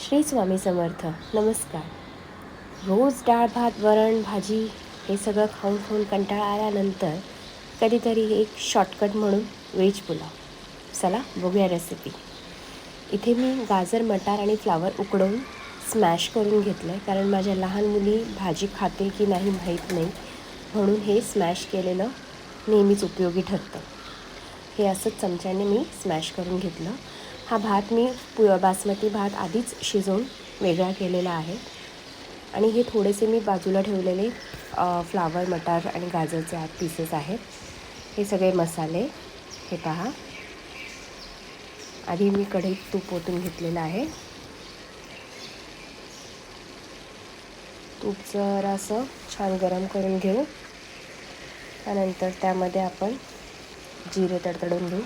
श्री स्वामी समर्थ. नमस्कार. रोज डाळ भात वरण भाजी हे सगळं खाऊन खाऊन कंटाळा आल्यानंतर कधीतरी एक शॉर्टकट म्हणून व्हेज पुलाव. चला बघूया रेसिपी इथे मी गाजर मटार आणि फ्लावर उकडवून स्मॅश करून घेतलं आहे कारण माझ्या लहान मुली भाजी खाते की नाही माहीत नाही म्हणून हे स्मॅश केलेलं नेहमीच उपयोगी ठरतं. हे असंच चमच्याने मी स्मॅश करून घेतलं. हा भात मी पु बासमती भात आधीच शिजवून वेगळा केलेला आहे. आणि हे थोडेसे मी बाजूला ठेवलेले फ्लावर मटार आणि गाजरचे आत पीसेस आहेत. हे सगळे मसाले हे पहा. आधी मी कढईत तूप ओतून घेतलेलं आहे. तूप जरासं छान गरम करून घेऊ. त्यानंतर त्यामध्ये आपण जिरे तडतडून घेऊ.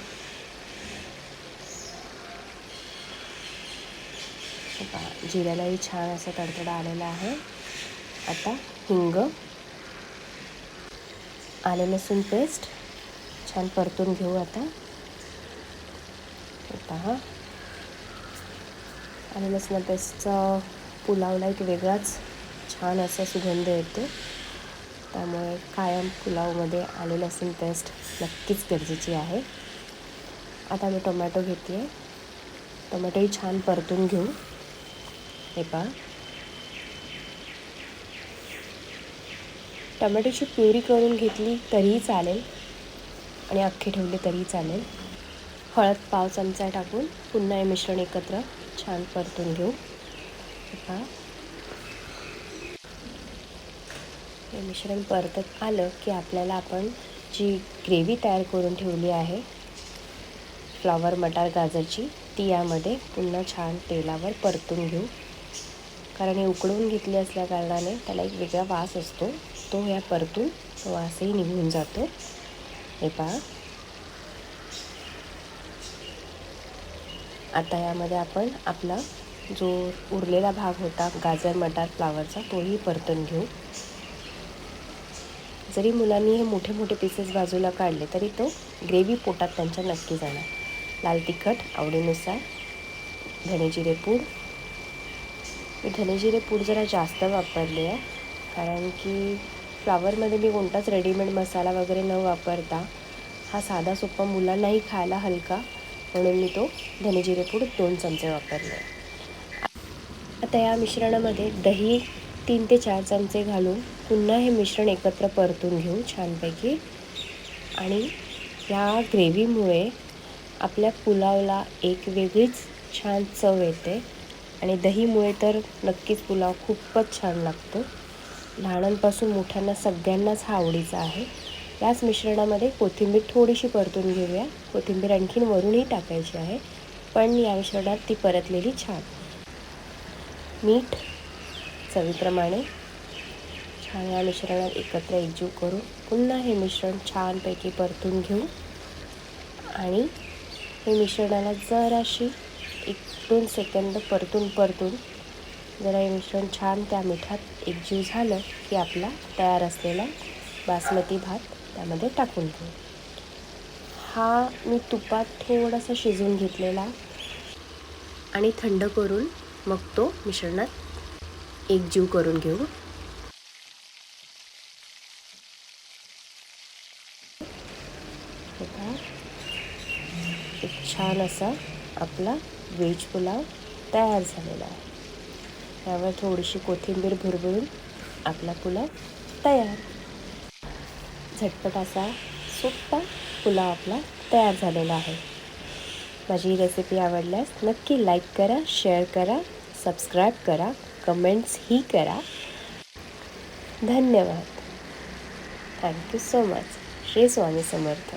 पहा जिऱ्यालाही छान असा तडतडा आलेला आहे. आता हिंग आले लसूण पेस्ट छान परतून घेऊ आता. पहा. आले लसूण पेस्टचा पुलावला एक वेगळाच छान असा सुगंध येतो. त्यामुळे कायम पुलावमध्ये आले लसूण पेस्ट नक्कीच गरजेची आहे. आता मी टोमॅटो घेते आहे टोमॅटोही छान परतून घेऊ. हे पहा. टोमॅटोची प्युरी करून घेतली तरीही चालेल आणि अख्खे ठेवले तरीही चालेल. हळद पाव चमचा टाकून पुन्हा हे मिश्रण एकत्र छान परतून घेऊ. हे पहा. हे मिश्रण परतत आलं की आपल्याला आपण जी ग्रेव्ही तयार करून ठेवली आहे फ्लावर मटार गाजरची ती यामध्ये पुन्हा छान तेलावर परतून घेऊ. कारण हे उकडवून घेतले असल्या कारणाने त्याला एक वेगळा वास असतो. तो ह्या परतून वासही निघून जातो. हे पहा. आता यामध्ये आपण आपला जो उरलेला भाग होता गाजर मटार फ्लावरचा तोही परतून घेऊ. जरी मुलांनी हे मोठे मोठे पीसेस बाजूला काढले तरी तो ग्रेव्ही पोटात त्यांच्या नक्की जाणार. लाल तिखट आवडीनुसार धनेजिरे पूड मी धनेजिरे पूड जरा जास्त वापरले आहे. कारण की फ्लावरमध्ये मी कोणताच रेडीमेड मसाला वगैरे न वापरता हा साधा सोपा मुलांनाही खायला हलका. म्हणून मी तो धनेजिरे पूड दोन चमचे वापरले आता या मिश्रणामध्ये दही तीन ते चार चमचे घालून पुन्हा हे मिश्रण एकत्र परतून घेऊ छानपैकी. आणि या ग्रेव्हीमुळे आपल्या पुलावला एक वेगळीच छान चव येते. आणि दहीमुळे तर नक्कीच पुलाव खूपच छान लागतो. लहानांपासून मोठ्यांना सगळ्यांनाच हा आवडीचा आहे. याच मिश्रणामध्ये कोथिंबीर थोडीशी परतून घेऊया. कोथिंबीर आणखीन वरूनही टाकायची आहे पण या मिश्रणात ती परतलेली छान. मीठ चवीप्रमाणे छान या मिश्रणात एकत्र एकजीव करू पुन्हा हे मिश्रण छानपैकी परतून घेऊ. आणि हे मिश्रणाला जराशी एक दोन सेकंद परतून परतून जरा हे मिश्रण छान त्या मिठात एकजीव झालं की आपला तयार असलेला बासमती भात त्यामध्ये टाकून घेऊ हा मी तुपात थोडासा शिजवून घेतलेला आणि थंड करून मग तो मिश्रणात एकजीव करून घेऊ. एक छान असा आपला व्हेज पुलाव तयार झालेला आहे. त्यावर थोडीशी कोथिंबीर भुरभुरून आपला पुलाव तयार. झटपट असा सोप्पा पुलाव आपला तयार झालेला आहे. माझी ही रेसिपी आवडल्यास नक्की लाईक करा शेअर करा सबस्क्राईब करा कमेंट्सही करा. धन्यवाद. Thank you so much Shri Swami Samarth.